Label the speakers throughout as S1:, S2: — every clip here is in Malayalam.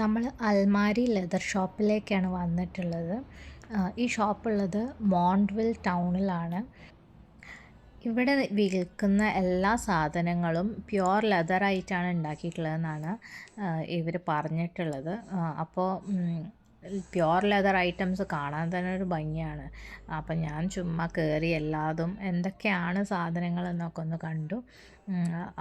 S1: നമ്മൾ അൽമാരി ലെതർ ഷോപ്പിലേക്കാണ് വന്നിട്ടുള്ളത്. ഈ ഷോപ്പുള്ളത് മോണ്ട്വിൽ ടൗണിലാണ്. ഇവിടെ വിൽക്കുന്ന എല്ലാ സാധനങ്ങളും പ്യുവർ ലെതറായിട്ടാണ് ഉണ്ടാക്കിയിട്ടുള്ളതെന്നാണ് ഇവർ പറഞ്ഞിട്ടുള്ളത്. അപ്പോൾ പ്യുവർ ലെതർ ഐറ്റംസ് കാണാൻ തന്നെ ഒരു ഭംഗിയാണ്. അപ്പം ഞാൻ ചുമ്മാ കയറി എല്ലാതും എന്തൊക്കെയാണ് സാധനങ്ങൾ എന്നൊക്കെ ഒന്ന് കണ്ടു.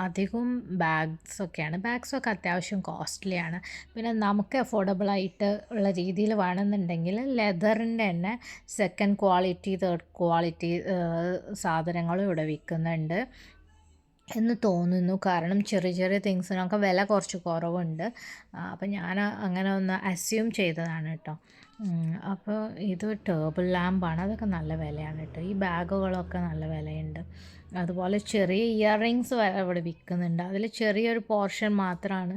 S1: അധികവും ബാഗ്സൊക്കെയാണ് ബാഗ്സൊക്കെ അത്യാവശ്യം കോസ്റ്റ്ലിയാണ് പിന്നെ നമുക്ക് അഫോർഡബിൾ ആയിട്ട് ഉള്ള രീതിയിൽ വേണമെന്നുണ്ടെങ്കിൽ ലെതറിന്റെ തന്നെ സെക്കൻഡ് ക്വാളിറ്റി തേർഡ് ക്വാളിറ്റി സാധനങ്ങളും ഇവിടെ വിൽക്കുന്നുണ്ട്. എന്ന് തോന്നുന്നു. കാരണം ചെറിയ ചെറിയ തിങ്സിനൊക്കെ വില കുറച്ച് കുറവുണ്ട്. അപ്പം ഞാൻ അങ്ങനെ ഒന്ന് അസ്യൂം ചെയ്തതാണ് കേട്ടോ. അപ്പോൾ ഇത് ടേബിൾ ലാമ്പാണ് അതൊക്കെ നല്ല വിലയാണ് കേട്ടോ. ഈ ബാഗുകളൊക്കെ നല്ല വിലയുണ്ട്. അതുപോലെ ചെറിയ ഇയർ റിങ്സ് വരെ ഇവിടെ വിൽക്കുന്നുണ്ട്. അതിൽ ചെറിയൊരു പോർഷൻ മാത്രമാണ്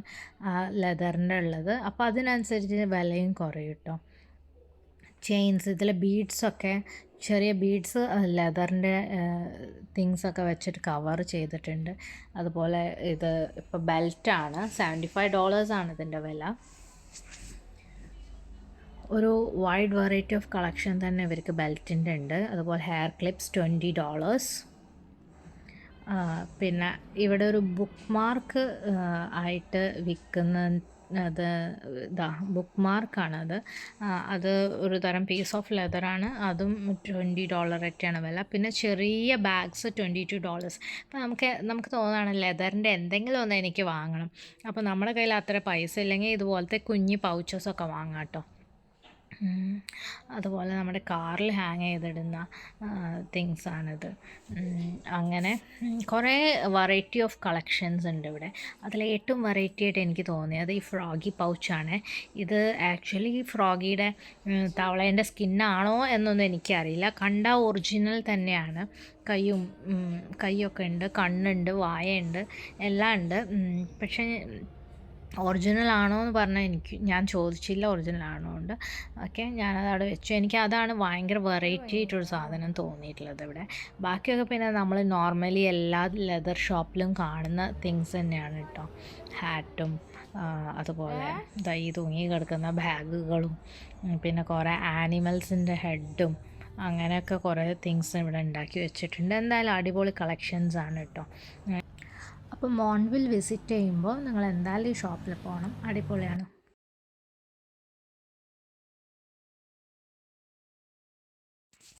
S1: ലെതറിന്റെ ഉള്ളത്. അപ്പോൾ അതിനനുസരിച്ച് വിലയും കുറയും കേട്ടോ. ചെയിൻസ് ഇതിലെ ബീഡ്സൊക്കെ ചെറിയ ബീഡ്സ് ലെതറിന്റെ തിങ്സൊക്കെ വെച്ചിട്ട് കവർ ചെയ്തിട്ടുണ്ട്. അതുപോലെ ഇത് ഇപ്പോൾ ബെൽറ്റാണ്. സെവന്റി ഫൈവ് ഡോളേഴ്സാണ് ഇതിന്റെ വില. ഒരു വൈഡ് വെറൈറ്റി ഓഫ് കളക്ഷൻ തന്നെ ഇവർക്ക് ബെൽറ്റിന്റെ ഉണ്ട്. അതുപോലെ ഹെയർ ക്ലിപ്സ് ട്വന്റി ഡോളേഴ്സ്. പിന്നെ ഇവിടെ ഒരു ബുക്ക് മാർക്ക് ആയിട്ട് വിൽക്കുന്ന അത് ഇതാ ബുക്ക് മാർക്കാണത് അത് ഒരു തരം പീസ് ഓഫ് ലെതറാണ് അതും ട്വന്റി ഡോളറൊക്കെയാണ് വില. പിന്നെ ചെറിയ ബാഗ്സ് ട്വന്റി ടു ഡോളേഴ്സ് അപ്പോൾ നമുക്ക് നമുക്ക് തോന്നുകയാണ് ലെതറിന്റെ എന്തെങ്കിലും ഒന്ന് എനിക്ക് വാങ്ങണം. അപ്പോൾ നമ്മുടെ കയ്യിൽ അത്ര പൈസ ഇല്ലെങ്കിൽ ഇതുപോലത്തെ കുഞ്ഞ് പൗച്ചസൊക്കെ വാങ്ങാം കേട്ടോ. അതുപോലെ നമ്മുടെ കാറിൽ ഹാങ് ചെയ്തിടുന്ന തിങ്സാണിത് അങ്ങനെ കുറേ വെറൈറ്റി ഓഫ് കളക്ഷൻസ് ഉണ്ട് ഇവിടെ. അതിൽ ഏറ്റവും വെറൈറ്റി ആയിട്ട് എനിക്ക് തോന്നിയത് ഈ ഫ്രോഗി പൗച്ചാണ് ഇത് ആക്ച്വലി ഫ്രോഗിയുടെ തവളേന്റെ സ്കിന്നാണോ എന്നൊന്നും എനിക്കറിയില്ല. കണ്ട ഒറിജിനൽ തന്നെയാണ്. കൈയും കൈയൊക്കെ ഉണ്ട് കണ്ണുണ്ട് വായുണ്ട് എല്ലാം ഉണ്ട്. പക്ഷേ ഒറിജിനൽ ആണോ എന്ന് പറഞ്ഞാൽ എനിക്ക് ഞാൻ ചോദിച്ചില്ല ഒറിജിനൽ ആണോ ഉണ്ട് ഓക്കെ ഞാനത് അവിടെ വെച്ചു. എനിക്ക് അതാണ് ഭയങ്കര വെറൈറ്റി ആയിട്ടൊരു സാധനം തോന്നിയിട്ടുള്ളത് ഇവിടെ. ബാക്കിയൊക്കെ പിന്നെ നമ്മൾ നോർമലി എല്ലാ ലെതർ ഷോപ്പിലും കാണുന്ന തിങ്സ് തന്നെയാണ് കേട്ടോ ഹാറ്റും അതുപോലെ ഈ തൂങ്ങി കിടക്കുന്ന ബാഗുകളും പിന്നെ കുറേ ആനിമൽസിന്റെ ഹെഡും അങ്ങനെയൊക്കെ കുറേ തിങ്സ് ഇവിടെ ഉണ്ടാക്കി വെച്ചിട്ടുണ്ട്. എന്തായാലും അടിപൊളി കളക്ഷൻസ് ആണ് കേട്ടോ അപ്പോൾ മോൺവിൽ വിസിറ്റ് ചെയ്യുമ്പോൾ നിങ്ങൾ എന്തായാലും ഈ ഷോപ്പിൽ പോകണം. അടിപൊളിയാണ്.